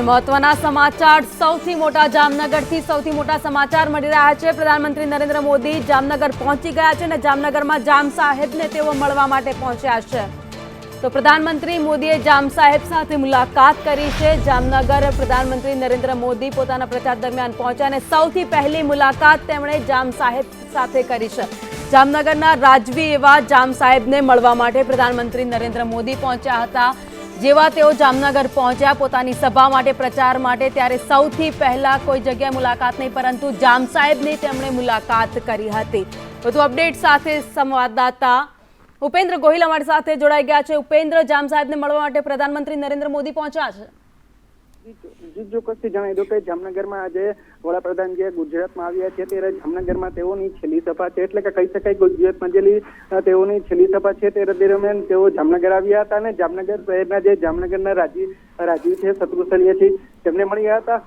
અને મહત્વના સમાચાર સૌથી મોટા જામનગરથી સૌથી મોટા સમાચાર મળી રહ્યા છે. પ્રધાનમંત્રી નરેન્દ્ર મોદી જામનગર પહોંચી ગયા છે અને જામનગરમાં જામ સાહેબને તેઓ મળવા માટે પહોંચ્યા છે. તો પ્રધાનમંત્રી મોદીએ જામ સાહેબ સાથે મુલાકાત કરી છે. જામનગર પ્રધાનમંત્રી નરેન્દ્ર મોદી પોતાના પ્રચાર દરમિયાન પહોંચ્યા અને સૌથી પહેલી મુલાકાત તેમણે જામ સાહેબ સાથે કરી છે. જામનગરના રાજવી એવા જામ સાહેબને મળવા માટે પ્રધાનમંત્રી નરેન્દ્ર મોદી પહોંચ્યા હતા. જેવા તેઓ જામનગર પહોંચ્યા પોતાની સભા માટે, પ્રચાર માટે, ત્યારે સૌથી પહેલા કોઈ જગ્યાએ મુલાકાત નહીં, પરંતુ જામ સાહેબની તેમણે મુલાકાત કરી હતી. વધુ અપડેટ સાથે સંવાદદાતા ઉપેન્દ્ર ગોહિલ અમારી સાથે જોડાઈ ગયા છે. ઉપેન્દ્ર, જામ સાહેબને મળવા માટે પ્રધાનમંત્રી નરેન્દ્ર મોદી પહોંચ્યા છે. જી ચોક્કસથી જણાવી દો કે જામનગરમાં આજે વડાપ્રધાન જે ગુજરાતમાં આવ્યા છે, ત્યારે જામનગરમાં તેઓની છેલ્લી સભા છે. એટલે કે કહી શકાય ગુજરાતમાં જેલી તેઓની છેલ્લી સભા છે, તે દરમિયાન તેઓ જામનગર આવ્યા હતા અને જામનગર શહેરના જે જામનગરના રાજીવ રાજીવ છે શત્રુસલિયા છે, તેમને મળ્યા હતા.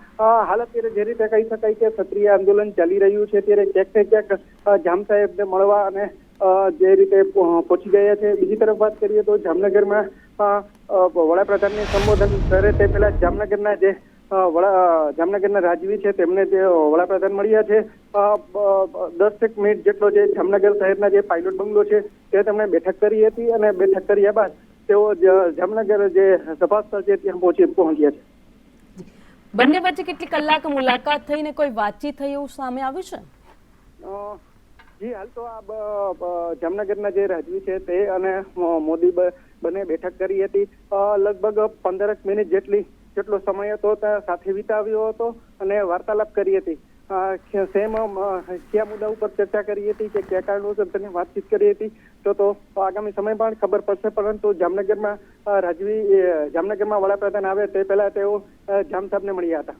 હાલ અત્યારે જે રીતે કહી શકાય કે ક્ષત્રિય આંદોલન ચાલી રહ્યું છે, ત્યારે ક્યાંક ને ક્યાંક જામ સાહેબને મળવા અને જે રીતે પહોંચી ગયા છે. બીજી તરફ વાત કરીએ તો જામનગરમાં વડાપ્રધાનને સંબોધન કરે તે પહેલા જામનગરના જે વડા જામનગરના રાજવી છે તેમને જે વડાપ્રધાન મળ્યા છે દસ એક દસેક મિનિટ જેટલો જે જામનગર શહેરના જે પાયલોટ બંગલો છે તે તેમણે બેઠક કરી હતી અને બેઠક કર્યા બાદ તેઓ જામનગર જે સભા સ્થળ છે ત્યાં પહોંચી પહોંચ્યા છે. બંને વચ્ચે કેટલી કલાક મુલાકાત થઈને કોઈ વાતચીત થઈ એવું સામે આવ્યું છે? જી હાલ તો આ જામનગરના જે રાજવી છે તે અને મોદી બ- બંને બેઠક કરી હતી. લગભગ પંદરક મિનિટ જેટલી, જેટલો સમય હતો સાથે વિતાવ્યો હતો અને વાર્તાલાપ કરી હતી. સેમ કયા મુદ્દા ઉપર ચર્ચા કરી હતી કે કયા કારણોસર તેની વાતચીત કરી હતી. તો તો, આગામી સમય પણ ખબર પડશે, પરંતુ જામનગરમાં રાજવી જામનગરમાં વડાપ્રધાન આવે તે પહેલા તેઓ જામ સાહેબને મળ્યા હતા.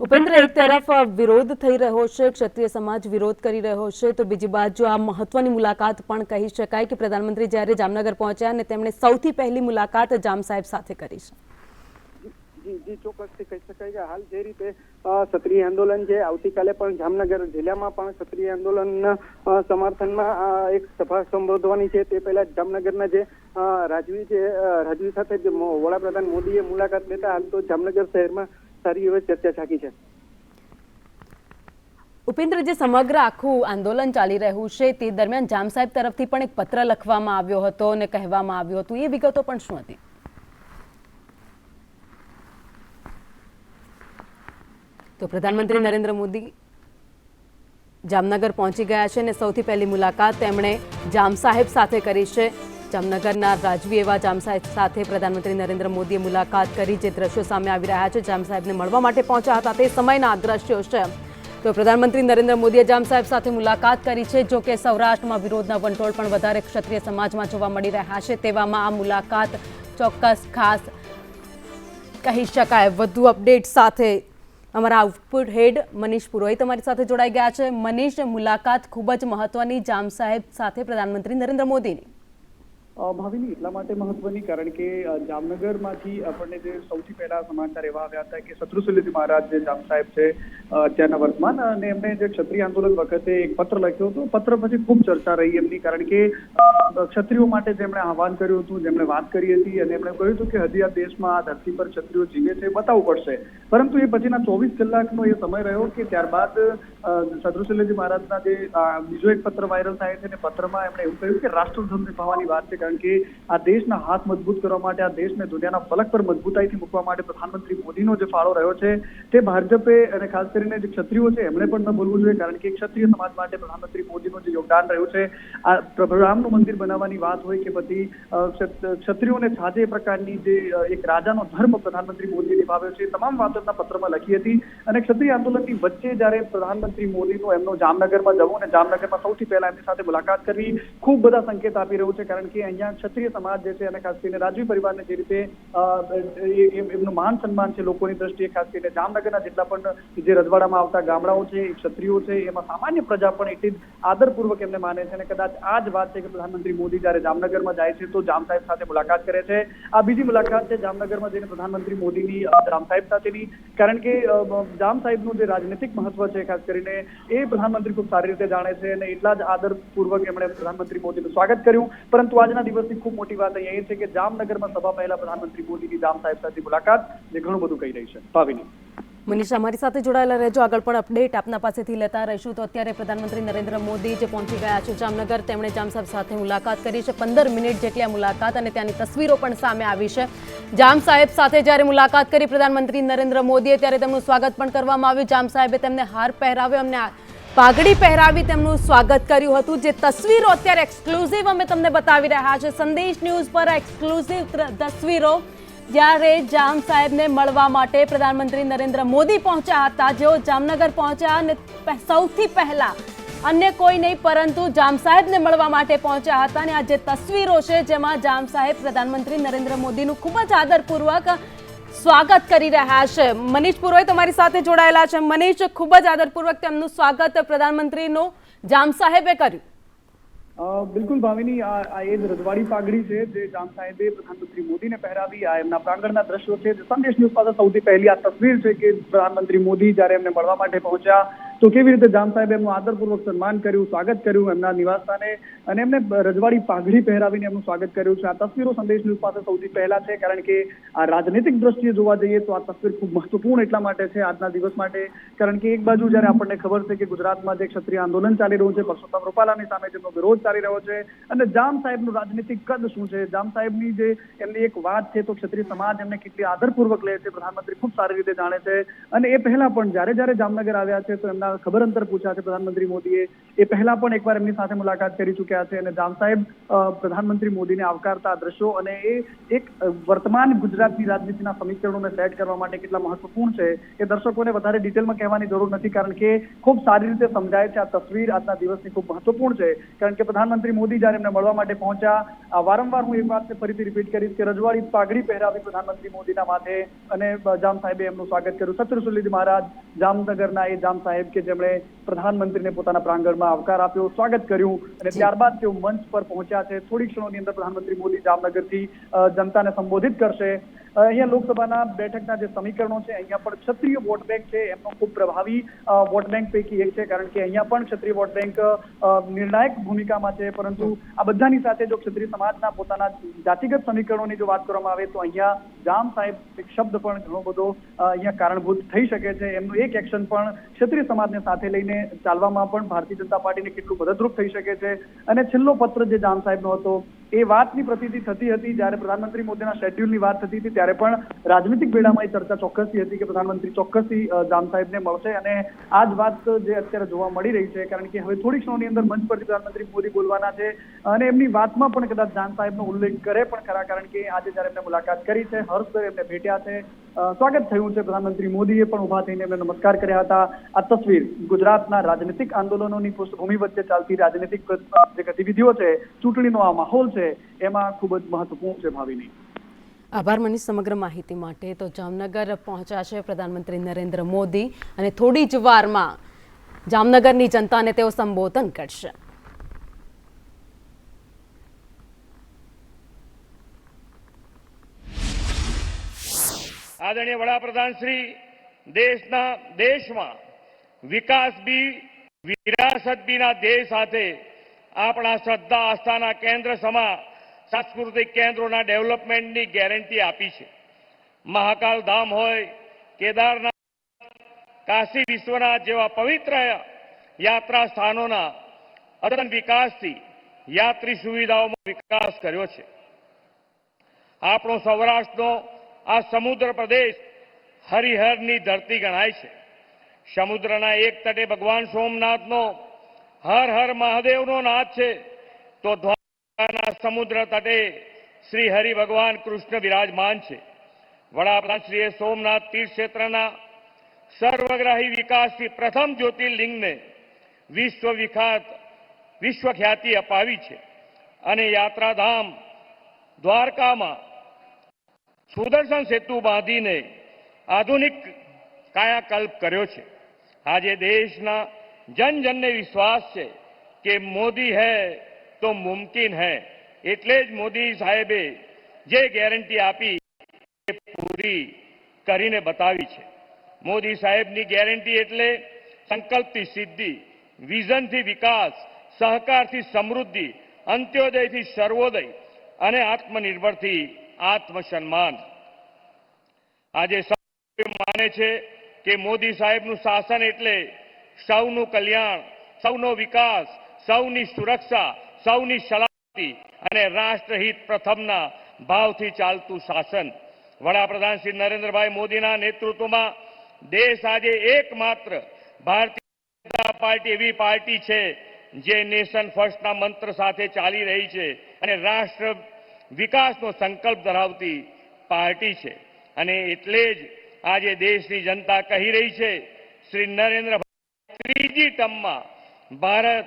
ઉપેન્દ્ર એક તરફ વિરોધ થઈ રહ્યો છે, ક્ષત્રિય સમાજ વિરોધ કરી રહ્યો છે, તો બીજી બાજુ આ મહત્વની મુલાકાત પણ કહી શકાય કે પ્રધાનમંત્રી જ્યારે જામનગર પહોંચ્યા અને તેમણે સૌથી પહેલી મુલાકાત જામ સાહેબ સાથે કરી છે. જી જી હાલ જે રીતે ક્ષત્રિય આંદોલન છે આવતીકાલે પણ જામનગર જિલ્લામાં પણ ક્ષત્રિય આંદોલનના સમર્થનમાં એક સભા સંબોધવાની છે, તે પહેલા જામનગરના જે રાજવી છે રાજવી સાથે જે વડાપ્રધાન મોદીએ મુલાકાત લેતા હાલ તો જામનગર શહેરમાં સારી એવી ચર્ચા જાગી છે. ઉપેન્દ્ર, જે સમગ્ર આખું આંદોલન ચાલી રહ્યું છે, તે દરમિયાન જામ સાહેબ તરફથી પણ એક પત્ર લખવામાં આવ્યો હતો અને કહેવામાં આવ્યું હતું. એ વિગતો પણ શું હતી? તો પ્રધાનમંત્રી નરેન્દ્ર મોદી જામનગર પહોંચી ગયા છે અને સૌથી પહેલી મુલાકાત તેમણે જામ સાહેબ સાથે કરી છે. જામનગરના રાજવી એવા જામ સાહેબ સાથે પ્રધાનમંત્રી નરેન્દ્ર મોદીએ મુલાકાત કરી જે દ્રશ્યો સામે આવી રહ્યા છે. જામ સાહેબને મળવા માટે પહોંચ્યા હતા. તે સમયના આ દ્રશ્યો છે. તો પ્રધાનમંત્રી નરેન્દ્ર મોદીએ જામ સાહેબ સાથે મુલાકાત કરી છે, જો કે સૌરાષ્ટ્રમાં વિરોધના વંટોળ પણ વધારે ક્ષત્રિય સમાજમાં જોવા મળી રહ્યા છે. તેવામાં આ મુલાકાત ચોક્કસ ખાસ કહી શકાય. વધુ અપડેટ સાથે અમારા આઉટપુટ હેડ મનીષ પુરોહિત અમારી સાથે જોડાઈ ગયા છે. મનીષ, મુલાકાત ખૂબ જ મહત્વની જામ સાહેબ સાથે પ્રધાનમંત્રી નરેન્દ્ર મોદીની. ભાવિની એટલા માટે મહત્વની કારણ કે જામનગરમાંથી આપણને જે સૌથી પહેલા સમાચાર એવા આવ્યા હતા કે શત્રુશૈલેજી મહારાજ જે જામ સાહેબ છે અત્યારના વર્તમાન અને એમણે જે ક્ષત્રિય આંદોલન વખતે એક પત્ર લખ્યો હતો. પત્ર પછી ખૂબ ચર્ચા રહી એમની કારણ કે ક્ષત્રિયો માટે જેમણે આહવાન કર્યું હતું, જેમણે વાત કરી હતી અને એમણે કહ્યું હતું કે હજી આ દેશમાં આ ધરતી પર ક્ષત્રિયો જીવે છે, બતાવવું પડશે. પરંતુ એ પછીના ચોવીસ કલાકનો એ સમય રહ્યો કે ત્યારબાદ શત્રુશૈલેજી મહારાજના જે બીજો એક પત્ર વાયરલ થાય છે અને પત્રમાં એમણે એવું કહ્યું કે રાષ્ટ્રધ્વજ નિભાવવાની વાત છે, કારણ કે આ દેશના હાથ મજબૂત કરવા માટે, આ દેશને દુનિયાના ફલક પર મજબૂતાઈથી મૂકવા માટે પ્રધાનમંત્રી મોદીનો જે ફાળો રહ્યો છે, તે ભાજપે અને ખાસ કરીને જે ક્ષત્રિયો છે, એમણે પણ ન ભૂલવું જોઈએ, કારણ કે ક્ષત્રિય સમાજ માટે પ્રધાનમંત્રી મોદીનું જે યોગદાન રહ્યું છે, આ પ્રભુરામનું મંદિર બનાવવાની વાત હોય કે પછી ક્ષત્રિયોને સાજે પ્રકારની જે એક રાજાનો ધર્મ પ્રધાનમંત્રી મોદી નિભાવ્યો છે તમામ વાતો પત્રમાં લખી હતી અને ક્ષત્રિય આંદોલનની વચ્ચે જ્યારે પ્રધાનમંત્રી મોદીનું એમનો જામનગરમાં જવું અને જામનગરમાં સૌથી પહેલા એમની સાથે મુલાકાત કરવી ખૂબ બધા સંકેત આપી રહ્યું છે, કારણ કે અહીંયા ક્ષત્રિય સમાજ જે છે અને ખાસ કરીને રાજવી પરિવારને જે રીતે એમનું માન સન્માન છે લોકોની દ્રષ્ટિએ, ખાસ કરીને જામનગરના જેટલા પણ જે રજવાડામાં આવતા ગામડાઓ છે ક્ષત્રિયો છે, એમાં સામાન્ય પ્રજા પણ એટલી જ આદરપૂર્વક એમને માને છે અને કદાચ આ જ વાત છે કે પ્રધાનમંત્રી મોદી જ્યારે જામનગરમાં જાય છે તો જામ સાહેબ સાથે મુલાકાત કરે છે. આ બીજી મુલાકાત છે જામનગરમાં જઈને પ્રધાનમંત્રી મોદીની જામ સાહેબ સાથેની, કારણ કે જામ સાહેબનું જે રાજનીતિક મહત્વ છે, ખાસ કરીને એ પ્રધાનમંત્રી ખૂબ સારી રીતે જાણે છે અને એટલા જ આદરપૂર્વક એમણે પ્રધાનમંત્રી મોદીનું સ્વાગત કર્યું. પરંતુ આજના દિવસની ખૂબ મોટી વાત અહીંયા એ છે કે જામનગરમાં સભા પહેલા પ્રધાનમંત્રી મોદીની જામ સાહેબ સાથે મુલાકાત જે ઘણું બધું કહી રહી છે. ભાવિની. મનીષા અમારી સાથે જોડાયેલા રહેજો. આગળ પણ અપડેટ આપના પાસેથી લેતા રહીશું. તો અત્યારે પ્રધાનમંત્રી નરેન્દ્ર મોદી જે પહોંચી ગયા છે જામનગર, તેમણે જામસાહેબ સાથે મુલાકાત કરી છે. પંદર મિનિટ જેટલી આ મુલાકાત અને ત્યાંની તસવીરો પણ સામે આવી છે. જામ સાહેબ સાથે જ્યારે મુલાકાત કરી પ્રધાનમંત્રી નરેન્દ્ર મોદીએ, ત્યારે તેમનું સ્વાગત પણ કરવામાં આવ્યું. જામ સાહેબે તેમને હાર પહેરાવ્યો અમને પાઘડી પહેરાવી તેમનું સ્વાગત કર્યું હતું. જે તસવીરો અત્યારે એક્સક્લુઝિવ અમે તમને બતાવી રહ્યા છે સંદેશ ન્યૂઝ પર એક્સક્લુઝિવ તસવીરો જ્યારે જામ સાહેબને મળવા માટે પ્રધાનમંત્રી નરેન્દ્ર મોદી પહોંચ્યા હતા, જેઓ જામનગર પહોંચ્યા અને સૌથી પહેલા અન્ય કોઈ નહીં, પરંતુ જામ સાહેબને મળવા માટે પહોંચ્યા હતા. અને આ જે તસવીરો છે જેમાં જામ સાહેબ પ્રધાનમંત્રી નરેન્દ્ર મોદીનું ખૂબ જ આદરપૂર્વક સ્વાગત કરી રહ્યા છે. મનીષ પુરોહિત તમારી સાથે જોડાયેલા છે. મનીષ, ખૂબ જ આદરપૂર્વક તેમનું સ્વાગત પ્રધાનમંત્રીનું જામ સાહેબે કર્યું. બિલકુલ ભાવિની, આ એ જ રજવાડી પાઘડી છે જે જામ સાહેબે પ્રધાનમંત્રી મોદીને પહેરાવી. આ એમના પ્રાંગણના દ્રશ્યો છે. સંદેશ ન્યૂઝ પાસે સૌથી પહેલી આ તસવીર છે કે પ્રધાનમંત્રી મોદી જ્યારે એમને મળવા માટે પહોંચ્યા તો કેવી રીતે જામ સાહેબે એમનું આદરપૂર્વક સન્માન કર્યું, સ્વાગત કર્યું એમના નિવાસસ્થાને? અને એમને રજવાડી પાઘડી પહેરાવીને એમનું સ્વાગત કર્યું છે. આ તસવીરો સંદેશ ન્યૂઝ પાસે સૌથી પહેલા છે, કારણ કે આ રાજનીતિક દ્રષ્ટિએ જોવા જઈએ તો આ તસવીર ખૂબ મહત્વપૂર્ણ એટલા માટે છે આજના દિવસ માટે. કારણ કે એક બાજુ જ્યારે આપણને ખબર છે કે ગુજરાતમાં જે ક્ષત્રિય આંદોલન ચાલી રહ્યું છે, પરસોત્તમ રૂપાલાની સામે જેમનો વિરોધ ચાલી રહ્યો છે, અને જામ સાહેબનું રાજનીતિક કદ શું છે? જામ સાહેબની જે એમની એક વાત છે, તો ક્ષત્રિય સમાજ એમને કેટલી આદરપૂર્વક લે છે, પ્રધાનમંત્રી ખૂબ સારી રીતે જાણે છે. અને એ પહેલા પણ જ્યારે જ્યારે જામનગર આવ્યા છે, તો એમના ખબર અંતર પૂછ્યા છે પ્રધાનમંત્રી મોદીએ. એ પહેલા પણ એકવાર એમની સાથે મુલાકાત કરી ચૂક્યા છે અને જામ સાહેબ પ્રધાનમંત્રી મોદીને આવકારતા દ્રશ્યો અને એ એક વર્તમાન ગુજરાતની રાજનીતિના સમીકરણોને સેટ કરવા માટે કેટલા મહત્વપૂર્ણ છે એ દર્શકોને વધારે ડિટેલમાં કહેવાની જરૂર નથી, કારણ કે ખૂબ સારી રીતે સમજાય છે આ તસવીર આજના દિવસની ખૂબ મહત્વપૂર્ણ છે. કારણ કે પ્રધાનમંત્રી મોદી જ્યારે એમને મળવા માટે પહોંચ્યા વારંવાર હું એક વાતને ફરીથી રિપીટ કરીશ કે રજવાડી પાઘડી પહેરાવી પ્રધાનમંત્રી મોદીના માથે અને જામ સાહેબે એમનું સ્વાગત કર્યું. શત્રુશુલિદ મહારાજ જામનગરના એ જામ સાહેબ કે જેમણે પ્રધાનમંત્રીને પોતાના પ્રાંગણમાં આવકાર આપ્યો સ્વાગત કર્યું અને ત્યારબાદ તેઓ મંચ પર પહોંચ્યા છે. થોડી ક્ષણોની અંદર પ્રધાનમંત્રી મોદી જામનગરથી જનતાને સંબોધિત કરશે. અહીંયા લોકસભાના બેઠકના જે સમીકરણો છે, અહીંયા પણ ક્ષત્રિય વોટ બેંક છે, એમનો ખૂબ પ્રભાવી વોટ બેંક પૈકી એક છે, કારણ કે અહીંયા પણ ક્ષત્રિય વોટ બેંક નિર્ણાયક ભૂમિકામાં છે, પરંતુ આ બધાની સાથે જો ક્ષત્રિય સમાજના પોતાના જાતિગત સમીકરણોની જો વાત કરવામાં આવે, તો અહીંયા જામ સાહેબ એક શબ્દ પણ ઘણો બધો અહીંયા કારણભૂત થઈ શકે છે. એમનું એક એક્શન પણ ક્ષત્રિય સમાજને સાથે લઈને ચાલવામાં પણ ભારતીય જનતા પાર્ટીને કેટલું મદદરૂપ થઈ શકે છે. અને છેલ્લો પત્ર જે જામ સાહેબનો હતો એ વાતની પ્રતિતિ થતી હતી જ્યારે પ્રધાનમંત્રી મોદીના શેડ્યુલની વાત થતી હતી, ત્યારે પણ રાજનીતિક બેડામાં એ ચર્ચા ચોક્કસથી હતી કે પ્રધાનમંત્રી ચોક્કસથી જામ સાહેબને મળશે અને આ જ વાત જે અત્યારે જોવા મળી રહી છે, કારણ કે હવે થોડી ક્ષણોની અંદર મંચ પરથી પ્રધાનમંત્રી મોદી બોલવાના છે અને એમની વાતમાં પણ કદાચ જામ સાહેબનો ઉલ્લેખ કરે પણ ખરા, કારણ કે આજે જ્યારે એમને મુલાકાત કરી છે, હર્ષ એમને ભેટ્યા છે સ્વાગત થયું છે પ્રધાનમંત્રી મોદીએ પણ ઊભા થઈને એમને નમસ્કાર કર્યા હતા. આ તસવીર ગુજરાતના રાજનીતિક આંદોલનોની પૃષ્ઠભૂમિ વચ્ચે ચાલતી રાજનીતિક જે ગતિવિધિઓ છે, ચૂંટણીનો આ માહોલ છે એમાં ખૂબ જ મહત્વપૂર્ણ છે ભાવિની. આભાર મનીષ સમગ્ર માહિતી માટે. તો જામનગર પહોંચ્યા છે પ્રધાનમંત્રી નરેન્દ્ર મોદી અને થોડી જ વારમાં જામનગરની જનતાને તેઓ સંબોધન કરશે. આદરણીય વડાપ્રધાન શ્રી દેશના દેશમાં વિકાસ બી વિરાસત બીના ધ્યેય સાથે આપણા શ્રદ્ધા, આસ્થાના કેન્દ્ર સમા સાંસ્કૃતિક કેન્દ્રોના ડેવલપમેન્ટની ગેરંટી આપી છે. મહાકાલ ધામ હોય, કેદારનાથ, કાશી વિશ્વનાથ જેવા પવિત્ર યાત્રા સ્થાનોના અદન વિકાસથી યાત્રી સુવિધાઓમાં વિકાસ કર્યો છે. આપણો સૌરાષ્ટ્રનો આ સમુદ્ર પ્રદેશ હરિહરની ધરતી ગણાય છે. સમુદ્રના એક તટે ભગવાન સોમનાથનો હર હર મહાદેવનો નાદ છે. તો દ્વારકાના સમુદ્ર તટે શ્રી હરિ ભગવાન કૃષ્ણ વિરાજમાન છે. વડાપ્રધાનશ્રીએ સોમનાથ તીર્થ ક્ષેત્રના સર્વગ્રાહી વિકાસથી પ્રથમ જ્યોતિર્લિંગને વિશ્વ વિખ્યાત વિશ્વ ખ્યાતિ અપાવી છે. અને યાત્રાધામ દ્વારકામાં સુદર્શન સેતુ બાંધીને આધુનિક કાયાકલ્પ કર્યો છે. આજે દેશના જન જનને વિશ્વાસ છે કે મોદી હૈ તો મુમકિન હૈ. એટલે જ મોદી સાહેબે જે ગેરંટી આપી એ પૂરી કરીને બતાવી છે. મોદી સાહેબની ગેરંટી એટલે સંકલ્પથી સિદ્ધિ, વિઝનથી વિકાસ, સહકારથી સમૃદ્ધિ, અંત્યોદયથી સર્વોદય અને આત્મનિર્ભરથી આત્મસન્માન. આજે માને છે કે મોદી સાહેબનું શાસન એટલે સૌનું કલ્યાણ, સૌનો વિકાસ, સૌની સુરક્ષા, સૌની સલામતી અને રાષ્ટ્રહિત પ્રથમના ભાવથી ચાલતું શાસન. વડાપ્રધાન શ્રી નરેન્દ્રભાઈ મોદીના નેતૃત્વમાં દેશ આજે એકમાત્ર ભારતીય જનતા પાર્ટી એવી પાર્ટી છે જે નેશન ફર્સ્ટના મંત્ર સાથે ચાલી રહી છે અને રાષ્ટ્ર વિકાસનો સંકલ્પ ધરાવતી પાર્ટી છે. અને એટલે જ આજે દેશની જનતા કહી રહી છે, શ્રી નરેન્દ્ર ત્રીજી ટર્મમાં ભારત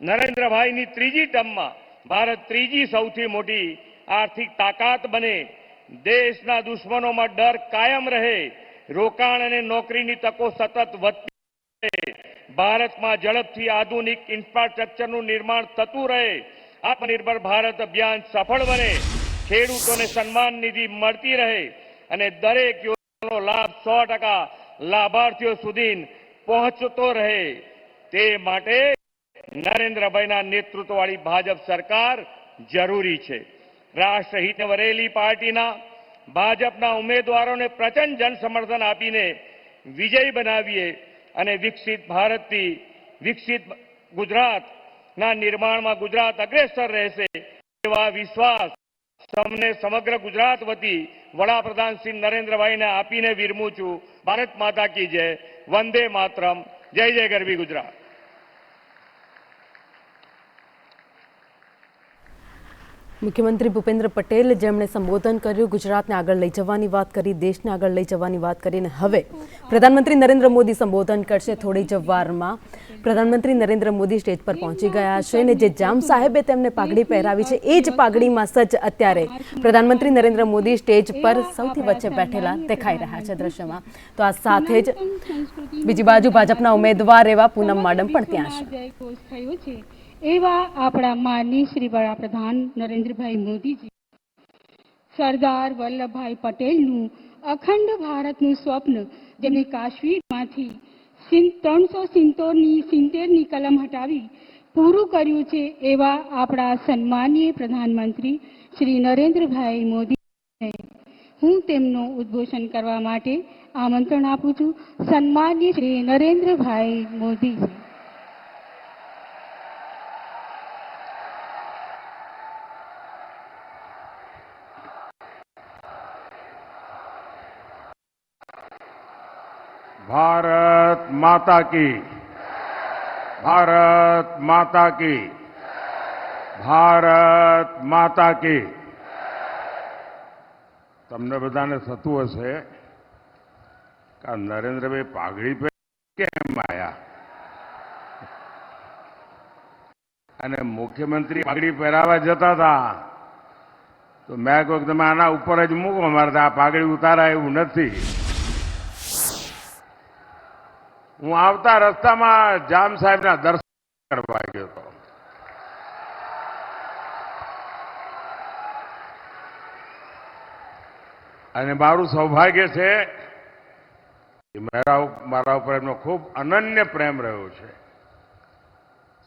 નરેન્દ્રભાઈની ત્રીજી ટર્મમાં ભારત ત્રીજી સૌથી મોટી આર્થિક તાકાત બને. દેશના દુશ્મનોમાં ડર કાયમ રહે. રોકાણ અને નોકરીની તકો સતત વધતી રહે. ભારતમાં ઝડપથી આધુનિક ઇન્ફ્રાસ્ટ્રક્ચરનું નિર્માણ થતું રહે. આત્મનિર્ભર ભારત અભિયાન સફળ બને. ખેડૂતોને સન્માન નિધિ મળતી રહે. અને દરેક યોજનાનો લાભ સો ટકા લાભાર્થીઓ સુધી પહોંચતો રહે તે માટે નરેન્દ્રભાઈના નેતૃત્વવાળી ભાજપ સરકાર જરૂરી છે. રાષ્ટ્રહિત વરેલી પાર્ટીના ભાજપના ઉમેદવારોને પ્રચંડ જન સમર્થન આપીને વિજય બનાવીએ અને વિકસિત ભારતથી વિકસિત ગુજરાતના નિર્માણમાં ગુજરાત અગ્રેસર રહેશે એવા વિશ્વાસ તમને સમગ્ર ગુજરાત વતી વડાપ્રધાન શ્રી નરેન્દ્રભાઈને આપીને વિરમું છું. ભારત માતા કી જય. વંદે માતરમ. જય જય ગરવી ગુજરાત. મુખ્યમંત્રી ભૂપેન્દ્ર પટેલ જેમણે સંબોધન કર્યું, ગુજરાતને આગળ લઈ જવાની વાત કરી, દેશને આગળ લઈ જવાની વાત કરીને હવે પ્રધાનમંત્રી નરેન્દ્ર મોદી સંબોધન કરશે થોડી જ વારમાં. પ્રધાનમંત્રી નરેન્દ્ર મોદી સ્ટેજ પર પહોંચી ગયા છે અને જે જામ સાહેબે તેમને પાઘડી પહેરાવી છે, એ જ પાઘડીમાં સજ્જ અત્યારે પ્રધાનમંત્રી નરેન્દ્ર મોદી સ્ટેજ પર સૌથી વચ્ચે બેઠેલા દેખાઈ રહ્યા છે દ્રશ્યમાં. તો આ સાથે જ બીજી બાજુ ભાજપના ઉમેદવાર એવા પૂનમ માડમ પણ ત્યાં છે. છે. એવા આપણા માનની શ્રી વડાપ્રધાન નરેન્દ્રભાઈ મોદીજી, સરદાર વલ્લભભાઈ પટેલનું અખંડ ભારતનું સ્વપ્ન જેમણે કાશ્મીરમાંથી ત્રણસો સિત્તોરની સિત્તેરની કલમ હટાવી પૂરું કર્યું છે એવા આપણા સન્માનીય પ્રધાનમંત્રી શ્રી નરેન્દ્રભાઈ મોદી હું તેમનું ઉદ્ઘોષણ કરવા માટે આમંત્રણ આપું છું. સન્માનીય શ્રી નરેન્દ્રભાઈ મોદીજી. ભારત માતા કી. ભારત માતા કી. ભારત માતા કી. તમને બધાને થતું હશે કે નરેન્દ્રભાઈ પાઘડી પે કેમ આવ્યા અને મુખ્યમંત્રી પાઘડી પહેરાવા જતા હતા. તો મેં કહ્યું તમે આના ઉપર જ મૂકો મારે આ પાઘડી ઉતારાય એવું નથી. હું આવતા રસ્તામાં જામ સાહેબના દર્શન કરવા ગયો હતો. અને મારું સૌભાગ્ય છે કે મારા મારા ઉપર એમનો ખૂબ અનન્ય પ્રેમ રહ્યો છે.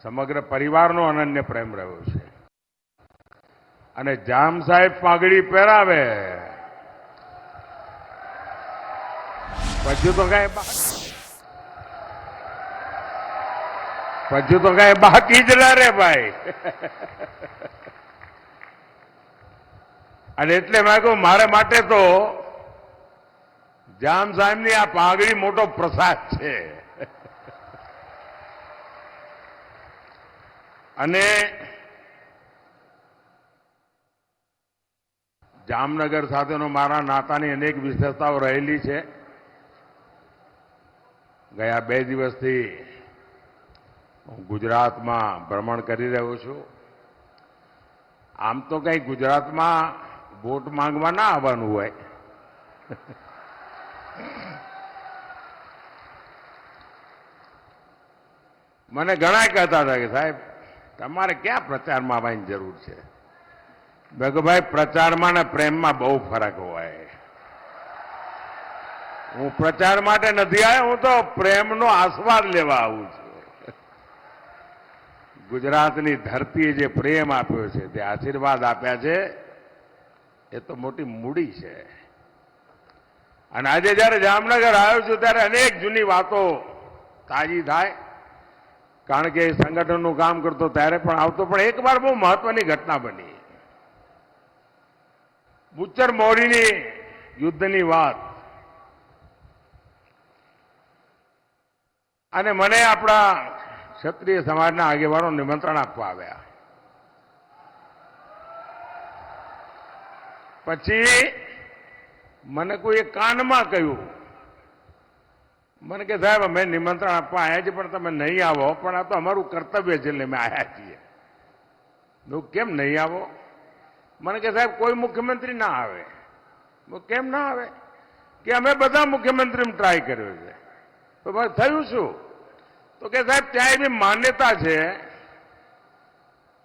સમગ્ર પરિવારનો અનન્ય પ્રેમ રહ્યો છે. અને જામ સાહેબ પાઘડી પહેરાવે. પછી તો કઈ પછી તો કઈ બાકી જ ના રે ભાઈ. અને એટલે મેં કહું મારે માટે તો જામ સાહેબની આ પાઘડી મોટો પ્રસાદ છે. અને જામનગર સાથેનો મારા નાતાની અનેક વિશેષતાઓ રહેલી છે. ગયા બે દિવસથી હું ગુજરાતમાં ભ્રમણ કરી રહ્યો છું. આમ તો કંઈ ગુજરાતમાં વોટ માંગવા ના આવવાનું હોય. મને ઘણા કહેતા હતા કે સાહેબ, તમારે ક્યાં પ્રચારમાં આવવાની જરૂર છે? મેં કે ભાઈ, પ્રચારમાં ને પ્રેમમાં બહુ ફરક હોય. હું પ્રચાર માટે નથી આવ્યો, હું તો પ્રેમનો આસ્વાદ લેવા આવું છું. ગુજરાતની ધરતીએ જે પ્રેમ આપ્યો છે તે આશીર્વાદ આપ્યા છે, એ તો મોટી મૂડી છે. અને આજે જ્યારે જામનગર આવ્યો છું, ત્યારે અનેક જૂની વાતો તાજી થાય. કારણ કે સંગઠનનું કામ કરતો ત્યારે પણ આવતો, પણ એક વાર બહુ મહત્વની ઘટના બની. બુચ્ચર મોરીની યુદ્ધની વાત. અને મને આપણા ક્ષત્રિય સમાજના આગેવાનો નિમંત્રણ આપવા આવ્યા. પછી મને કોઈએ કાનમાં કહ્યું. મને કે, સાહેબ, અમે નિમંત્રણ આપવા આવ્યા છીએ, પણ તમે નહીં આવો, પણ આ તો અમારું કર્તવ્ય છે એટલે અમે આવ્યા છીએ. હું કેમ નહીં આવો? મને કે, સાહેબ, કોઈ મુખ્યમંત્રી ના આવે. કેમ ના આવે? કે અમે બધા મુખ્યમંત્રી ટ્રાય કર્યો છે. તો થયું શું? તો કે સાહેબ, ત્યાં એવી માન્યતા છે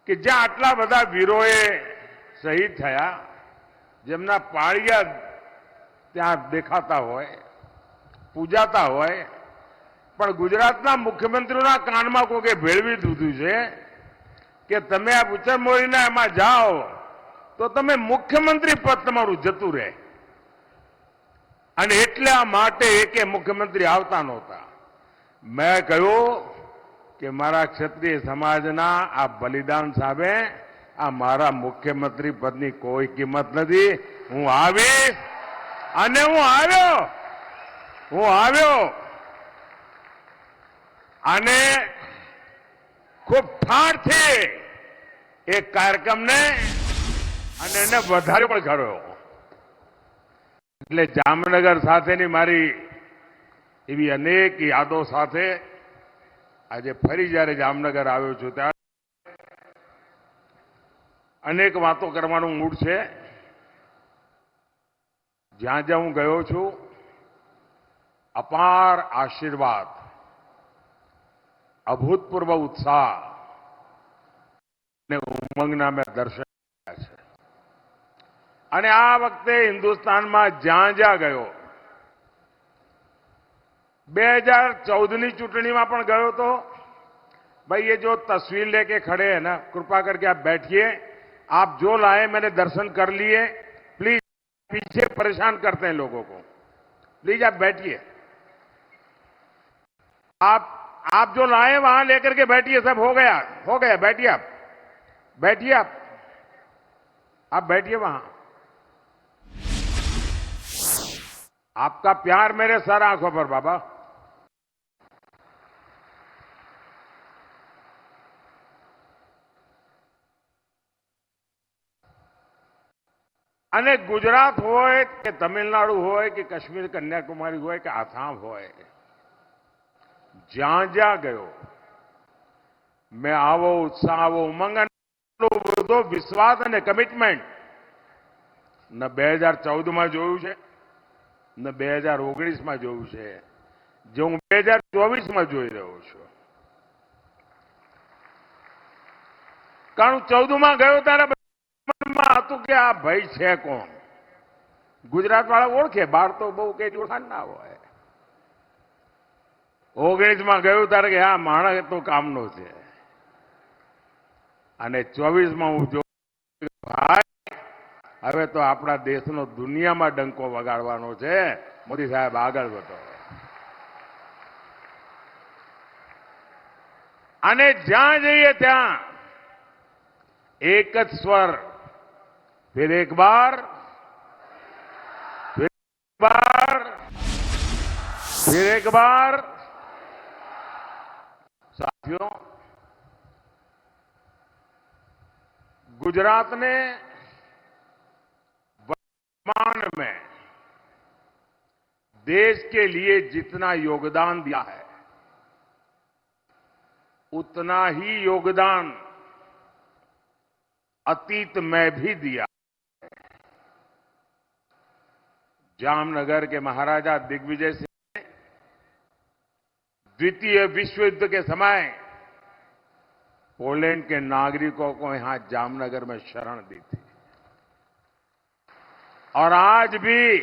કે જ્યાં આટલા બધા વીરોએ શહીદ થયા, જેમના પાળિયા ત્યાં દેખાતા હોય, પૂજાતા હોય, પણ ગુજરાતના મુખ્યમંત્રીઓના કાનમાં કોકે ભેળવી દીધું છે કે તમે આ ઉચ્ચર મોરીના એમાં જાઓ, તો તમે મુખ્યમંત્રી પદ તમારું જતું રહે. અને એટલા માટે એકે મુખ્યમંત્રી આવતા નહોતા. મેં કહ્યું કે મારા ક્ષત્રિય સમાજના આ બલિદાન સામે આ મારા મુખ્યમંત્રી પદની કોઈ કિંમત નથી. હું આવીશ અને હું આવ્યો. હું આવ્યો. અને ખૂબ ઠાઠથી એ કાર્યક્રમને અને એને વધારે પણ કર્યો એટલે જામનગર સાથેની મારી એવી અનેક યાદો સાથે આજે ફરી જ્યારે જામનગર આવ્યો છું ત્યારે અનેક વાતો કરવાનું મૂડ છે. જ્યાં જ્યાં હું ગયો છું, અપાર આશીર્વાદ, અભૂતપૂર્વ ઉત્સાહ અને ઉમંગના મેં દર્શન કર્યા છે. અને આ વખતે હિન્દુસ્તાનમાં જ્યાં જ્યાં ગયો બે હજાર ચૌદની ચૂંટણીમાં પણ ગયો તો भाई ये जो तस्वीर लेके खड़े हैं ना कृपा करके आप बैठिए आप जो लाए मैंने दर्शन कर लिए प्लीज पीछे परेशान करते हैं लोगों को प्लीज आप बैठिए आप आप जो लाए वहां लेकर के बैठिए सब हो गया हो गया बैठिए आप बैठिए आप आप बैठिए वहां आपका प्यार मेरे सर आंखों पर बाबा અને ગુજરાત હોય કે તમિલનાડુ હોય કે કાશ્મીર કન્યાકુમારી હોય કે આસામ હોય, જ્યાં જ્યાં ગયો, મેં આવો ઉત્સાહ, આવો ઉમંગ અને બધો વિશ્વાસ અને કમિટમેન્ટ ન બે હજાર ચૌદમાં જોયું છે, ન બે હજાર ઓગણીસમાં જોયું છે, જે હું બે હજાર ચોવીસમાં જોઈ રહ્યો છું. કારણ ચૌદમાં ગયો ત્યારે હતું કે આ ભાઈ છે કોણ? ગુજરાત ઓળખે, બહાર તો બહુ કે ઓળખાણ ના હોય. ઓગણીસમાં ગયું ત્યારે કે હા, માણસ તો કામનો છે. અને ચોવીસમાં હું જો ભાઈ, હવે તો આપણા દેશનો દુનિયામાં ડંકો વગાડવાનો છે. મોદી સાહેબ, આગળ વધો. અને જ્યાં જઈએ ત્યાં એક જ સ્વર फिर एक बार, फिर एक बार, फिर एक बार। साथियों, गुजरात ने वर्तमान में देश के लिए जितना योगदान दिया है, उतना ही योगदान अतीत में भी दिया जामनगर के महाराजा दिग्विजय सिंह ने द्वितीय विश्व युद्ध के समय पोलैंड के नागरिकों को यहाँ जामनगर में शरण दी थी। और आज भी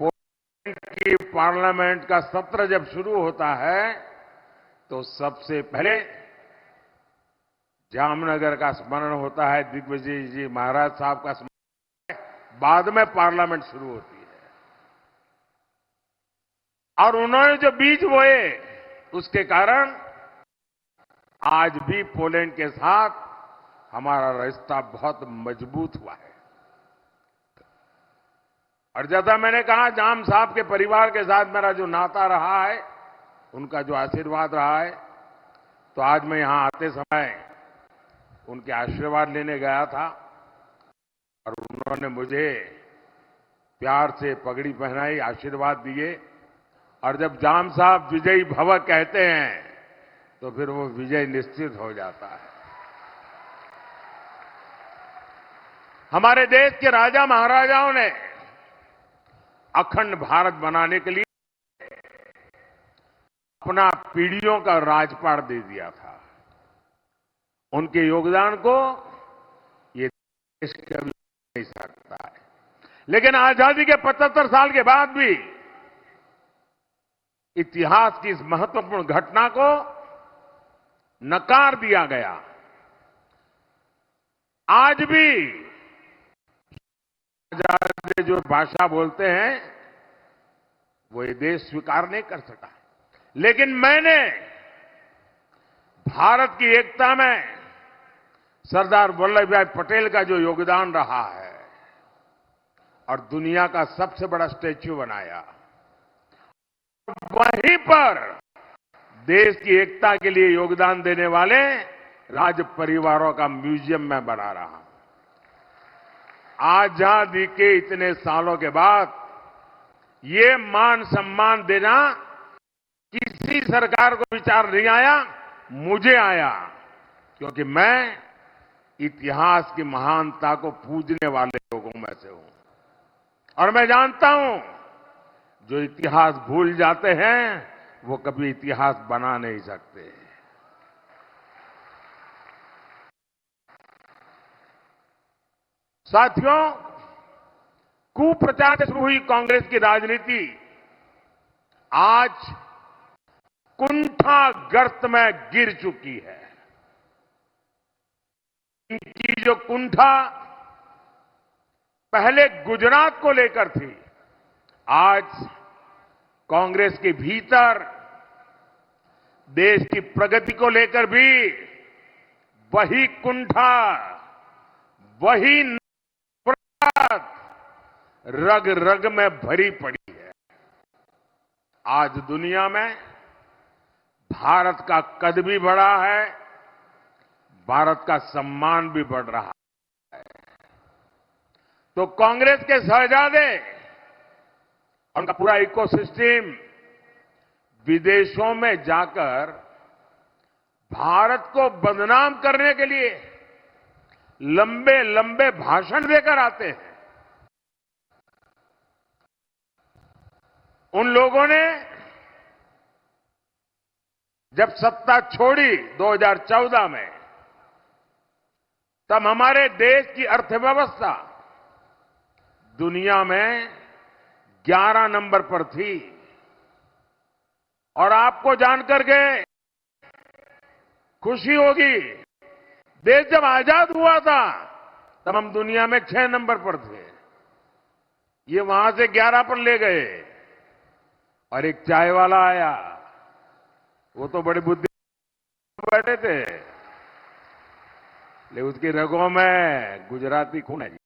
पोलैंड की पार्लियामेंट का सत्र जब शुरू होता है तो सबसे पहले जामनगर का स्मरण होता है, दिग्विजय जी महाराज साहब का स्मरण बाद में पार्लियामेंट शुरू होती है। और उन्होंने जो बीज बोए, उसके कारण आज भी पोलैंड के साथ हमारा रिश्ता बहुत मज़बूत हुआ है। और जैसा मैंने कहा, जाम साहब के परिवार के साथ मेरा जो नाता रहा है, उनका जो आशीर्वाद रहा है तो आज मैं यहाँ आते समय उनके आशीर्वाद लेने गया था और उन्होंने मुझे प्यार से पगड़ी पहनाई, आशीर्वाद दिए। और जब जाम साहब विजयी भव कहते हैं तो फिर वो विजय निश्चित हो जाता है। हमारे देश के राजा महाराजाओं ने अखंड भारत बनाने के लिए अपना पीढ़ियों का राजपाट दे दिया था। उनके योगदान को ये देश कभी नहीं सकता है। लेकिन आज़ादी के 75 साल के बाद भी इतिहास की इस महत्वपूर्ण घटना को नकार दिया गया। आज भी जो भाषा बोलते हैं, वो ये देश स्वीकार नहीं कर सका। लेकिन मैंने भारत की एकता में सरदार वल्लभ भाई पटेल का जो योगदान रहा है, और दुनिया का सबसे बड़ा स्टैच्यू बनाया। वहीं पर देश की एकता के लिए योगदान देने वाले राज परिवारों का म्यूज़ियम में बना रहा हूँ। आज़ादी के इतने सालों के बाद ये मान सम्मान देना किसी सरकार को विचार नहीं आया, मुझे आया, क्योंकि मैं इतिहास की महानता को पूजने वाले लोगों में से हूँ। और मैं जानता हूँ जो इतिहास भूल जाते हैं, वो कभी इतिहास बना नहीं सकते। साथियों, कुप्रचार शुरू हुई कांग्रेस की राजनीति। आज कुंठा गर्त में गिर चुकी है। इनकी जो कुंठा पहले गुजरात को लेकर थी, आज कांग्रेस के भीतर, देश की प्रगति को लेकर भी वही कुंठा, वही रग रग में भरी पड़ी है। आज दुनिया में भारत का कद भी बढ़ा है, भारत का सम्मान भी बढ़ रहा है। तो कांग्रेस के शहजादे उनका पूरा इकोसिस्टम विदेशों में जाकर भारत को बदनाम करने के लिए लंबे लंबे भाषण देकर आते हैं। उन लोगों ने जब सत्ता छोड़ी 2014 में, तब हमारे देश की अर्थव्यवस्था दुनिया में 11 नंबर पर थी। और आपको जानकर के खुशी होगी। देश जब आज़ाद हुआ था, तब हम दुनिया में छह नंबर पर थे। ये वहाँ से 11 पर ले गए। और एक चाय वाला आया। वो तो बड़ी बुद्धि बैठे थे। लेकिन उसकी रगों में गुजराती खून है